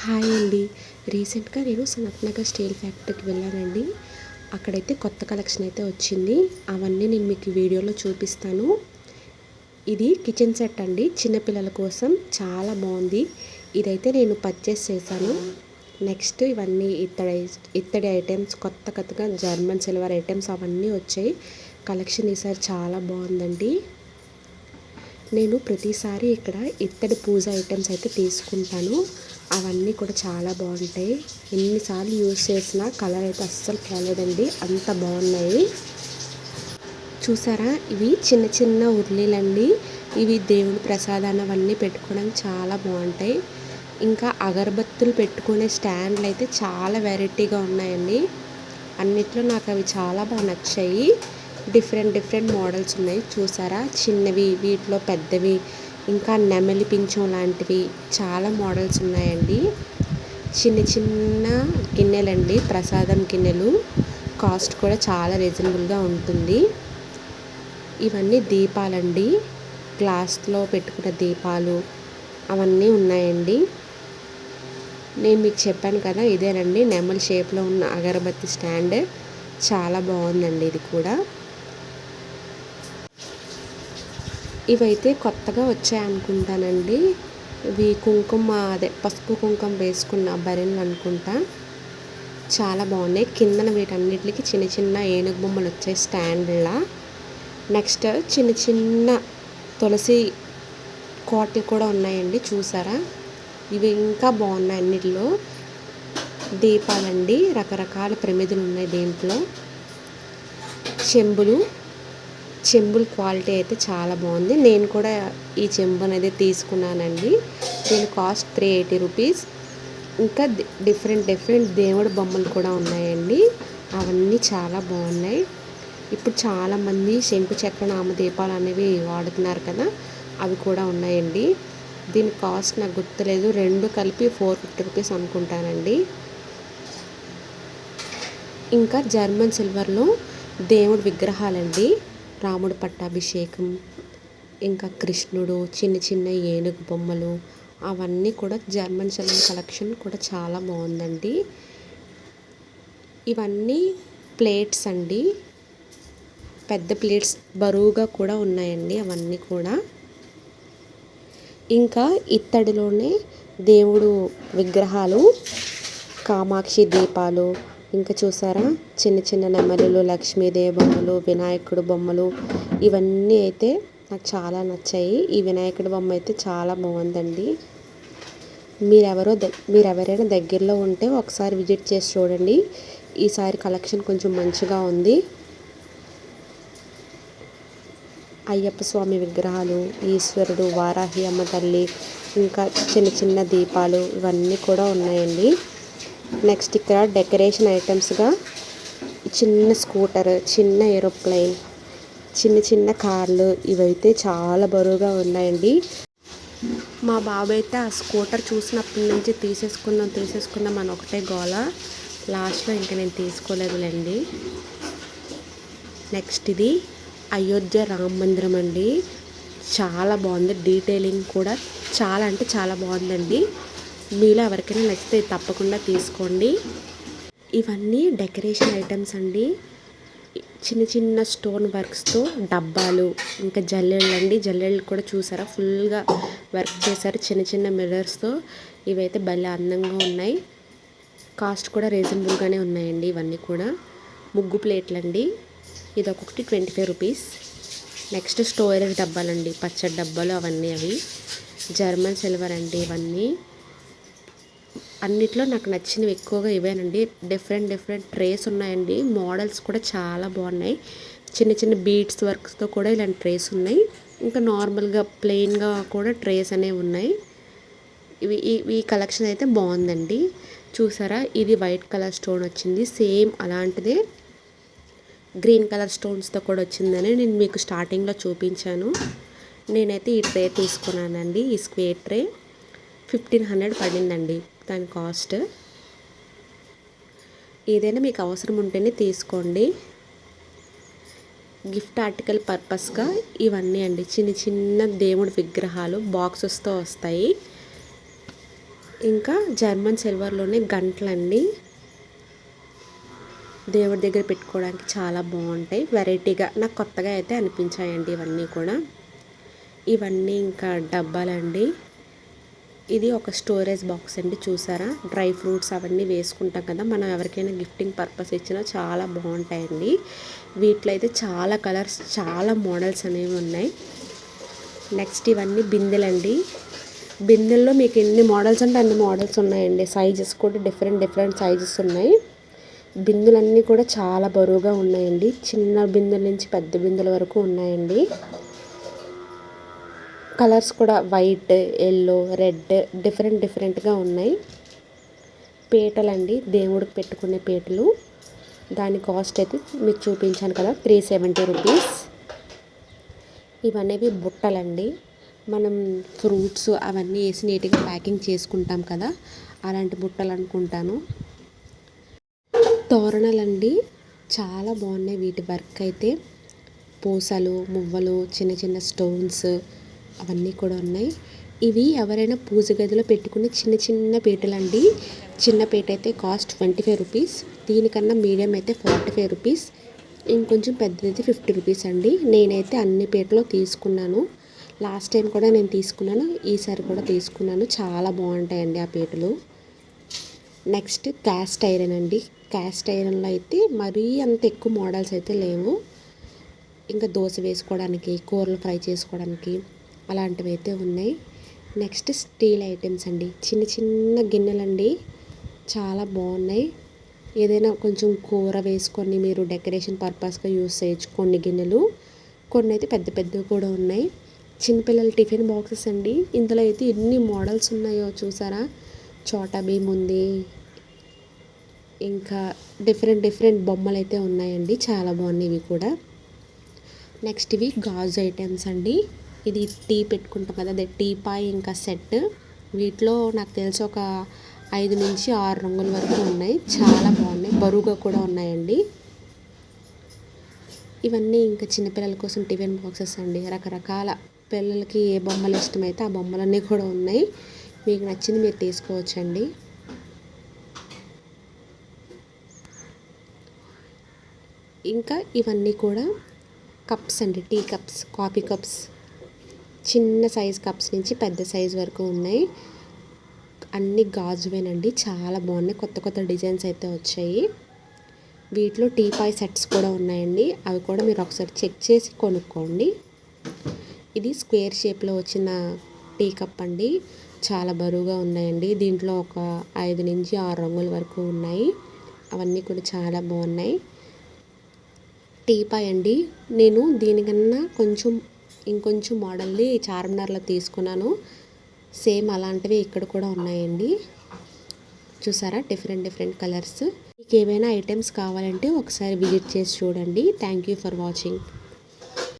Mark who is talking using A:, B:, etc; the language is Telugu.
A: హాయ్ అండి. రీసెంట్గా నేను సనత్నగర్ స్టీల్ ఫ్యాక్టరీకి వెళ్ళానండి. అక్కడైతే కొత్త కలెక్షన్ అయితే వచ్చింది. అవన్నీ నేను మీకు వీడియోలో చూపిస్తాను. ఇది కిచెన్ సెట్ అండి. చిన్నపిల్లల కోసం చాలా బాగుంది. ఇదైతే నేను పర్చేస్ చేశాను. నెక్స్ట్ ఇవన్నీ ఇత్తడి ఇత్తడి ఐటమ్స్ కొత్త కొత్తగా జర్మన్ సిల్వర్ ఐటమ్స్ అవన్నీ వచ్చాయి. కలెక్షన్ ఈసారి చాలా బాగుందండి. నేను ప్రతిసారి ఇక్కడ ఇత్తడి పూజ ఐటమ్స్ అయితే తీసుకుంటాను. అవన్నీ కూడా చాలా బాగుంటాయి. ఎన్నిసార్లు యూజ్ చేసినా కలర్ అయితే అస్సలు పోలేదండి అంత బాగున్నాయి. చూసారా? ఇవి చిన్న చిన్న ఉర్లీలండి. ఇవి దేవుడి ప్రసాదాన్ని అవన్నీ పెట్టుకోవడానికి చాలా బాగుంటాయి. ఇంకా అగరబత్తులు పెట్టుకునే స్టాండ్లు అయితే చాలా వెరైటీగా ఉన్నాయండి. అన్నిట్లో నాకు అవి చాలా బాగా నచ్చాయి. డిఫరెంట్ డిఫరెంట్ మోడల్స్ ఉన్నాయి. చూసారా? చిన్నవి వీటిలో పెద్దవి. ఇంకా నెమలి పింఛం లాంటివి చాలా మోడల్స్ ఉన్నాయండి. చిన్న చిన్న గిన్నెలండి ప్రసాదం గిన్నెలు. కాస్ట్ కూడా చాలా రీజనబుల్గా ఉంటుంది. ఇవన్నీ దీపాలండి. గ్లాస్లో పెట్టుకున్న దీపాలు అవన్నీ ఉన్నాయండి. నేను మీకు చెప్పాను కదా ఇదేనండి నెమలి షేప్లో ఉన్న అగరబత్తి స్టాండ్. చాలా బాగుందండి ఇది కూడా. ఇవైతే కొత్తగా వచ్చాయనుకుంటానండి ఇవి కుంకుమ అదే పసుపు కుంకుమ వేసుకున్న బరెన్లు అనుకుంటా. చాలా బాగున్నాయి. కిందన వీటన్నిటికి చిన్న చిన్న ఏనుగు బొమ్మలు వచ్చాయి స్టాండ్లా. నెక్స్ట్ చిన్న చిన్న తులసి కోటలు కూడా ఉన్నాయండి. చూసారా? ఇవి ఇంకా బాగున్నాయి అన్నిటిలో. దీపాలండి. రకరకాల ప్రమిదలు ఉన్నాయి దీంట్లో. చెంబులు. చెంబుల క్వాలిటీ అయితే చాలా బాగుంది. నేను కూడా ఈ చెంబు అనేది తీసుకున్నానండి. దీని కాస్ట్ త్రీ ఎయిటీ రూపీస్. ఇంకా డిఫరెంట్ డిఫరెంట్ దేవుడి బొమ్మలు కూడా ఉన్నాయండి. అవన్నీ చాలా బాగున్నాయి. ఇప్పుడు చాలామంది శంకు చక్ర నామదీపాలు అనేవి వాడుతున్నారు కదా అవి కూడా ఉన్నాయండి. దీని కాస్ట్ నాకు గుర్తులేదు. రెండు కలిపి ఫోర్ ఫిఫ్టీ రూపీస్ అనుకుంటానండి. ఇంకా జర్మన్ సిల్వర్లో దేవుడి విగ్రహాలండి. రాముడు పట్టాభిషేకం ఇంకా కృష్ణుడు చిన్న చిన్న ఏనుగు బొమ్మలు అవన్నీ కూడా జర్మన్ సిల్వర్ కలెక్షన్ కూడా చాలా బాగుందండి. ఇవన్నీ ప్లేట్స్ అండి. పెద్ద ప్లేట్స్ బరువుగా కూడా ఉన్నాయండి అవన్నీ కూడా. ఇంకా ఇత్తడిలోనే దేవుడు విగ్రహాలు కామాక్షి దీపాలు ఇంకా చూసారా? చిన్న చిన్న నెమలులు లక్ష్మీదేవి బొమ్మలు వినాయకుడు బొమ్మలు ఇవన్నీ అయితే నాకు చాలా నచ్చాయి. ఈ వినాయకుడి బొమ్మ అయితే చాలా బాగుందండి. మీరెవరో మీరెవరైనా మీరు ఎవరైనా దగ్గరలో ఉంటే ఒకసారి విజిట్ చేసి చూడండి. ఈసారి కలెక్షన్ కొంచెం మంచిగా ఉంది. అయ్యప్ప స్వామి విగ్రహాలు ఈశ్వరుడు వారాహి అమ్మ తల్లి ఇంకా చిన్న చిన్న దీపాలు ఇవన్నీ కూడా ఉన్నాయండి. నెక్స్ట్ ఇక్కడ డెకరేషన్ ఐటమ్స్గా చిన్న స్కూటర్ చిన్న ఏరోప్లేన్ చిన్న చిన్న కార్లు ఇవైతే చాలా బరువుగా ఉన్నాయండి. మా బాబు అయితే ఆ స్కూటర్ చూసినప్పటి నుంచి తీసేసుకుందాం తీసేసుకుందాం అని ఒకటే గోల. లాస్ట్లో ఇంకా నేను తీసుకోలేదులేండి. నెక్స్ట్ ఇది అయోధ్య రామ మందిరం అండి. చాలా బాగుంది. డీటెయిలింగ్ కూడా చాలా అంటే చాలా బాగుందండి. మీలో ఎవరికైనా నచ్చితే తప్పకుండా తీసుకోండి. ఇవన్నీ డెకరేషన్ ఐటమ్స్ అండి. చిన్న చిన్న స్టోన్ వర్క్స్తో డబ్బాలు ఇంకా జల్లెళ్ళు అండి. జల్లెళ్ళు కూడా చూసారా? ఫుల్గా వర్క్ చేశారు. చిన్న చిన్న మిర్రర్స్తో ఇవైతే భలే అందంగా ఉన్నాయి. కాస్ట్ కూడా రీజనబుల్గానే ఉన్నాయండి ఇవన్నీ కూడా. ముగ్గు ప్లేట్లు అండి ఇది ఒక్కొక్కటి twenty five rupees. Next storage డబ్బాలండి. పచ్చడి డబ్బాలు అవన్నీ అవి. జర్మన్ సిల్వర్ అండి ఇవన్నీ. అన్నిట్లో నాకు నచ్చినవి ఎక్కువగా ఇవేనండి. డిఫరెంట్ డిఫరెంట్ ట్రేస్ ఉన్నాయండి. మోడల్స్ కూడా చాలా బాగున్నాయి. చిన్న చిన్న బీట్స్ వర్క్స్తో కూడా ఇలాంటి ట్రేస్ ఉన్నాయి. ఇంకా నార్మల్గా ప్లెయిన్గా కూడా ట్రేస్ అనేవి ఉన్నాయి. ఇవి ఈ కలెక్షన్ అయితే బాగుందండి. చూసారా? ఇది వైట్ కలర్ స్టోన్ వచ్చింది. సేమ్ అలాంటిదే గ్రీన్ కలర్ స్టోన్స్తో కూడా వచ్చిందని నేను మీకు స్టార్టింగ్లో చూపించాను. నేనైతే ఈ ట్రే తీసుకున్నానండి. ఈ స్క్వేర్ ట్రే. ఫిఫ్టీన్ హండ్రెడ్ పడిందండి. దాని కాస్ట్. ఏదైనా మీకు అవసరం ఉంటేనే తీసుకోండి. గిఫ్ట్ ఆర్టికల్ పర్పస్గా ఇవన్నీ అండి. చిన్న చిన్న దేవుడి విగ్రహాలు బాక్సెస్తో వస్తాయి. ఇంకా జర్మన్ సిల్వర్లోనే గంటలండి. దేవుడి దగ్గర పెట్టుకోవడానికి చాలా బాగుంటాయి. వెరైటీగా నాకు కొత్తగా అయితే అనిపించాయండి ఇవన్నీ కూడా. ఇవన్నీ ఇంకా డబ్బాలండి. ఇది ఒక స్టోరేజ్ బాక్స్ అండి చూసారా? డ్రై ఫ్రూట్స్ అవన్నీ వేసుకుంటాం కదా మనం ఎవరికైనా గిఫ్టింగ్ పర్పస్ ఇచ్చినా చాలా బాగుంటాయండి. వీటిలో అయితే చాలా కలర్స్ చాలా మోడల్స్ అనేవి ఉన్నాయి. నెక్స్ట్ ఇవన్నీ బిందెలండి బిందెల్లో మీకు ఎన్ని మోడల్స్ అంటే అన్ని మోడల్స్ ఉన్నాయండి. సైజెస్ కూడా డిఫరెంట్ డిఫరెంట్ సైజెస్ ఉన్నాయి. బిందులన్నీ కూడా చాలా బరువుగా ఉన్నాయండి. చిన్న బిందెల నుంచి పెద్ద బిందెల వరకు ఉన్నాయండి. కలర్స్ కూడా వైట్ ఎల్లో రెడ్ డిఫరెంట్ డిఫరెంట్గా ఉన్నాయి. పీటలండి దేవుడికి పెట్టుకునే పీటలు. దాని కాస్ట్ అయితే మీకు చూపించాను కదా త్రీ సెవెంటీ రూపీస్ ఇవనేవి బుట్టలండి. మనం ఫ్రూట్స్ అవన్నీ వేసి నీట్గా ప్యాకింగ్ చేసుకుంటాం కదా అలాంటి బుట్టలు అనుకుంటాను. తోరణాలండి చాలా బాగున్నాయి వీటి వర్క్ అయితే. పూసలు మువ్వలు చిన్న చిన్న స్టోన్స్ అవన్నీ కూడా ఉన్నాయి. ఇవి ఎవరైనా పూజ గదిలో పెట్టుకునే చిన్న చిన్న పీటలండి చిన్న పీట అయితే కాస్ట్ ట్వంటీ ఫైవ్ రూపీస్. దీనికన్నా మీడియం అయితే ఫార్టీ ఫైవ్ రూపీస్. ఇంకొంచెం పెద్దదైతే ఫిఫ్టీ రూపీస్ అండి. నేనైతే అన్ని పీటలో తీసుకున్నాను. లాస్ట్ టైం కూడా నేను తీసుకున్నాను. ఈసారి కూడా తీసుకున్నాను. చాలా బాగుంటాయండి ఆ పీటలు. నెక్స్ట్ క్యాస్ట్ ఐరన్ అండి. క్యాస్ట్ ఐరన్లో అయితే మరీ అంత ఎక్కువ మోడల్స్ అయితే లేవు. ఇంకా దోశ వేసుకోవడానికి కూరలు ఫ్రై చేసుకోవడానికి అలాంటివి అయితే ఉన్నాయి. నెక్స్ట్ స్టీల్ ఐటమ్స్ అండి. చిన్న చిన్న గిన్నెలండి. చాలా బాగున్నాయి. ఏదైనా కొంచెం కూర వేసుకొని మీరు డెకరేషన్ పర్పస్గా యూస్ చేయొచ్చు కొన్ని గిన్నెలు. కొన్ని అయితే పెద్ద పెద్దవి కూడా ఉన్నాయి. చిన్నపిల్లల టిఫిన్ బాక్సెస్ అండి. ఇందులో అయితే ఎన్ని మోడల్స్ ఉన్నాయో చూసారా? చోటా భీమ్ ఉంది. ఇంకా డిఫరెంట్ డిఫరెంట్ బొమ్మలు అయితే ఉన్నాయండి. చాలా బాగున్నాయి ఇవి కూడా. నెక్స్ట్ ఇవి గాజు ఐటమ్స్ అండి. ఇది టీ పెట్టుకుంటాం కదా అదే టీ పాయ్ ఇంకా సెట్. వీటిలో నాకు తెలిసి ఒక ఐదు నుంచి ఆరు రంగుల వరకు ఉన్నాయి. చాలా బాగున్నాయి. బరువుగా కూడా ఉన్నాయండి. ఇవన్నీ ఇంకా చిన్నపిల్లల కోసం టిఫిన్ బాక్సెస్ అండి. రకరకాల పిల్లలకి ఏ బొమ్మలు ఇష్టమైతే ఆ బొమ్మలన్నీ కూడా ఉన్నాయి. మీకు నచ్చింది మీరు తీసుకోవచ్చండి. ఇంకా ఇవన్నీ కూడా కప్స్ అండి. Tea cups coffee cups. చిన్న సైజ్ కప్స్ నుంచి పెద్ద సైజ్ వరకు ఉన్నాయి. అన్ని గాజువేనండి. చాలా బాగున్నాయి. కొత్త కొత్త డిజైన్స్ అయితే వచ్చాయి. వీటిలో టీ పాయ్ సెట్స్ కూడా ఉన్నాయండి. అవి కూడా మీరు ఒకసారి చెక్ చేసి కొనుక్కోండి. ఇది స్క్వేర్ షేప్లో వచ్చిన టీ కప్ అండి. చాలా బరువుగా ఉన్నాయండి. దీంట్లో ఒక ఐదు నుంచి ఆరు రంగుల వరకు ఉన్నాయి. అవన్నీ కూడా చాలా బాగున్నాయి. టీపాయ్ అండి. నేను దీనికన్నా కొంచెం ఇంకొంచెం మోడల్ని చార్మినార్లో తీసుకున్నాను. సేమ్ అలాంటివి ఇక్కడ కూడా ఉన్నాయండి. చూసారా? Different different colours. మీకు ఏమైనా ఐటమ్స్ కావాలంటే ఒకసారి విజిట్ చేసి చూడండి. Thank you for watching.